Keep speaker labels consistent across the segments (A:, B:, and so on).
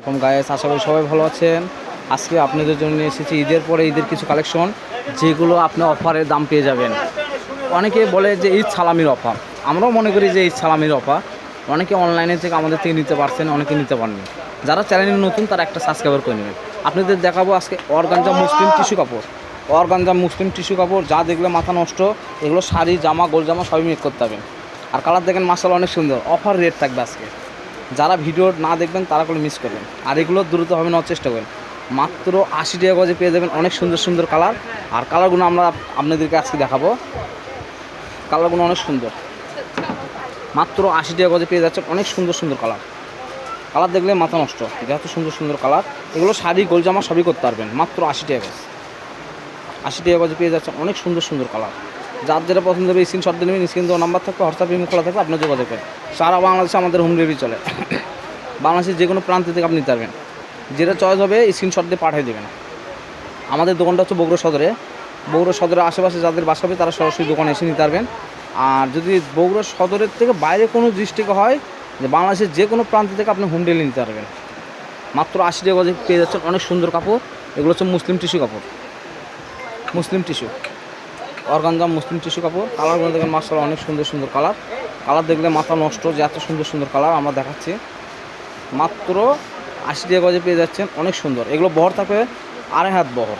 A: এরকম গায়ে আশা করি সবাই ভালো আছেন। আজকে আপনাদের জন্য নিয়ে এসেছি ঈদের পরে ঈদের কিছু কালেকশন, যেগুলো আপনি অফারে দাম পেয়ে যাবেন। অনেকে বলে যে ঈদ সালামির অফার। আমরাও মনে করি যে ঈদ সালামির অফার। অনেকে অনলাইনে থেকে আমাদের থেকে নিতে পারছেন, অনেকে নিতে পারেননি যারা চ্যানেলে নতুন, তারা একটা সাবস্ক্রাইবার করে নেবেন। আপনাদের দেখাবো আজকে অর্গানজা মুসলিম টিস্যু কাপড়। অর্গানজা মুসলিম টিস্যু কাপড়, যা দেখলে মাথা নষ্ট, এগুলো শাড়ি, জামা, গোল জামা সবই মেক করতে হবে। আর কালার দেখেন মাসাল অনেক সুন্দর। অফার রেট থাকবে আজকে। যারা ভিডিও না দেখবেন, তারা করে মিস করবেন। আর এগুলো দ্রুতভাবে নেওয়ার চেষ্টা করবেন মাত্র আশি টাকা গজে পেয়ে যাবেন অনেক সুন্দর সুন্দর কালার আর কালারগুলো আমরা আপনাদেরকে আজকে দেখাবো। কালারগুলো অনেক সুন্দর। মাত্র আশি টাকা গজে পেয়ে যাচ্ছেন অনেক সুন্দর সুন্দর কালার কালার দেখলে মাথা নষ্ট, যত সুন্দর সুন্দর কালার এগুলো শাড়ি গোল জামা সবই করতে পারবেন, মাত্র আশি টাকা গজ। আশি টাকা গজে পেয়ে যাচ্ছেন অনেক সুন্দর সুন্দর কালার যার যেটা পছন্দ হবে স্ক্রিনশট দিয়ে নেবেন স্ক্রিন দেওয়া নাম্বার থাকবে হোয়াটসঅ্যাপ ইমো খোলা থাকবে আপনার যোগাযোগ করেন। সারা বাংলাদেশে আমাদের হোম ডেলিভারি চলে। বাংলাদেশের যে কোনো প্রান্ত থেকে আপনি নিতে যেটা চয়েস হবে স্ক্রিনশট দিয়ে পাঠিয়ে দেবেন। আমাদের দোকানটা হচ্ছে বগুড়া সদরে। বগুড়া সদরের আশেপাশে যাদের বাসা হবে, তারা সরাসরি দোকানে এসে নিতে পারবেন। আর যদি বগুড়া সদরের থেকে বাইরে কোনো ডিস্ট্রিক্ট হয়, যে বাংলাদেশের যে কোনো প্রান্ত থেকে আপনি হোম ডেলিভারি নিতে পারবেন। মাত্র আশি টাকা পেয়ে যাচ্ছেন অনেক সুন্দর কাপড়। এগুলো হচ্ছে মুসলিম টিস্যু কাপড়। Muslin tissue organza, muslin tissue কাপড়। কালারগুলো দেখেন মার্শাল অনেক সুন্দর সুন্দর কালার। কালার দেখলে মাথা নষ্ট, যে এত সুন্দর সুন্দর কালার আমরা দেখাচ্ছি। মাত্র আশি টাকা গজে পেয়ে যাচ্ছেন, অনেক সুন্দর। এগুলো বহর থাকবে আড়াই হাত বহর।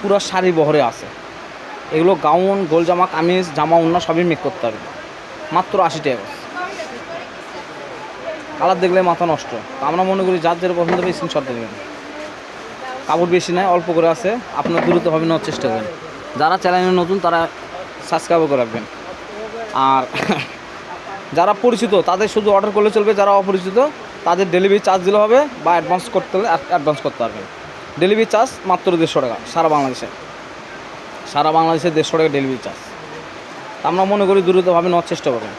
A: পুরো শাড়ি বহরে আছে। এগুলো গাউন গোল জামা কামিজ, জামা উন্না সবই মেক করতে হবে। মাত্র আশি টাকা। কালার দেখলে মাথা নষ্ট। আমরা মনে করি যার যেটা পছন্দ হবে স্ক্রিনশট দেবেন কাপড় বেশি নাই, অল্প করে আছে। আপনার দ্রুতভাবে নেওয়ার চেষ্টা করেন। যারা চ্যানেলে নতুন, তারা সাবস্ক্রাইবও করে রাখবেন। আর যারা পরিচিত, তাদের শুধু অর্ডার করলে চলবে। যারা অপরিচিত, তাদের ডেলিভারি চার্জ দিলে হবে বা অ্যাডভান্স করতে হলে অ্যাডভান্স করতে পারবেন ডেলিভারি চার্জ মাত্র দেড়শো টাকা সারা বাংলাদেশে। সারা বাংলাদেশে দেড়শো টাকা ডেলিভারি চার্জ আমরা মনে করি দ্রুতভাবে নেওয়ার চেষ্টা করবেন।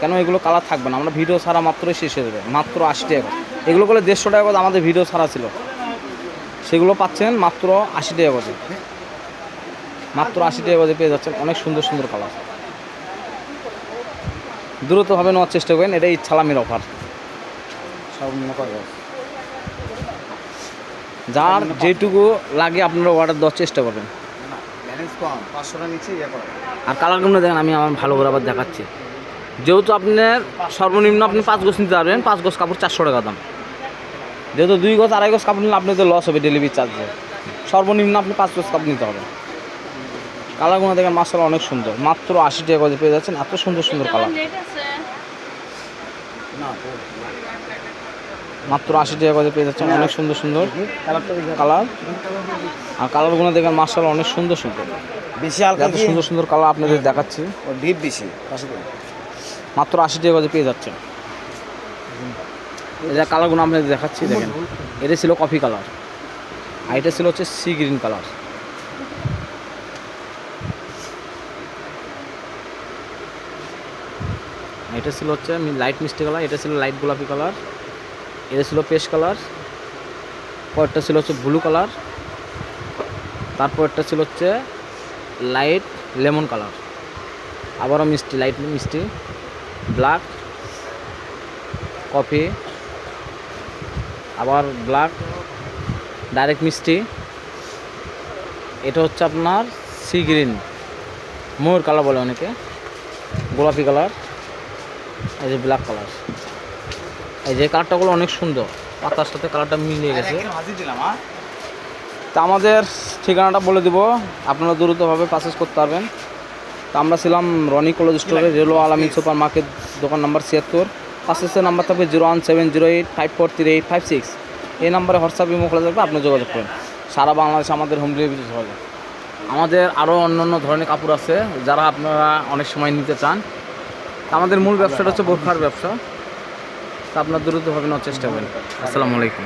A: কেন এগুলো কালার থাকবে না? আমরা ভিডিও ছাড়া মাত্রই শেষ হয়ে যাবে। মাত্র আশি টাকা এগুলো করলে দেড়শো টাকা আমাদের ভিডিও ছাড়া ছিল। সেগুলো পাচ্ছেন মাত্র আশি টাকা মাত্র আশি টাকা বাজে পেয়ে যাচ্ছেন। অনেক সুন্দর সুন্দর কালার দ্রুতভাবে নেওয়ার চেষ্টা করেন এটাই ছালামের অফার যার যেটুকু লাগে আপনারা অর্ডার দেওয়ার চেষ্টা করবেন।
B: ইয়ে
A: আর কালারগুলো দেখেন আমি আমার ভালো করে আবার দেখাচ্ছি। যেহেতু আপনার সর্বনিম্ন আপনি পাঁচ গোছ নিতে পারবেন পাঁচ গোছ কাপড় চারশো টাকা দাম। যেহেতু দুই গোছ আড়াই গোছ কাপড় নিলে আপনাদের লস হবে ডেলিভারি চার্জে সর্বনিম্ন আপনি পাঁচ গোছ কাপড় নিতে হবে। কালারগুলো দেখেন মাসাল অনেক সুন্দর। মাত্র আশি টাকা করে পেয়ে যাচ্ছেন এত সুন্দর সুন্দর কালার। মাত্র আশি টাকা করে পেয়ে যাচ্ছেন অনেক সুন্দর সুন্দর কালার। আর কালারগুলো দেখেন মাসাল অনেক সুন্দর সুন্দর।
B: বেশি হালকা
A: এত সুন্দর সুন্দর কালার আপনাদের দেখাচ্ছি।
B: বেশি
A: মাত্র আশি টাকা করে পেয়ে যাচ্ছেন। যে কালারগুলো আপনাদের দেখাচ্ছি দেখেন। এটা ছিল কফি কালার। আর এটা ছিল হচ্ছে সি গ্রিন কালার। এটা ছিল হচ্ছে লাইট মিষ্টি কালার এটা ছিল লাইট গোলাপি কালার এটা ছিল পেস্ট কালার পরেরটা ছিল হচ্ছে ব্লু কালার তারপরটা ছিল হচ্ছে লাইট লেমন কালার আবারও মিষ্টি লাইট মিষ্টি ব্ল্যাক কফি আবার ব্ল্যাক ডাইরেক্ট মিষ্টি। এটা হচ্ছে আপনার সি গ্রিন ময়ূর কালার বলে অনেকে, গোলাপি কালার এই যে ব্ল্যাক কালার এই যে কালারটাগুলো অনেক সুন্দর। পাতার সাথে কালারটা মিলিয়ে গেছে। তা আমাদের ঠিকানাটা বলে দিব। আপনারা দ্রুতভাবে পারচেস করতে পারবেন। তা আমরা ছিলাম রনি কলেজ স্টোরে রেলো আলামিন সুপার মার্কেট দোকান নাম্বার ছিয়াত্তর। পাশের নাম্বার থাকবে zero one seven zero eight five four three eight five six এই নাম্বারে হোয়াটসঅ্যাপ ইমো খোলা থাকবে আপনি যোগাযোগ করুন। সারা বাংলাদেশে আমাদের হোম ডেলিভারি চলে আমাদের আরও অন্যান্য ধরনের কাপড় আছে যারা আপনারা অনেক সময় নিতে চান। আমাদের মূল ব্যবসাটা হচ্ছে বোরখার ব্যবসা। তা আপনার দ্রুতভাবে নেওয়ার চেষ্টা করেন। আসসালামু আলাইকুম।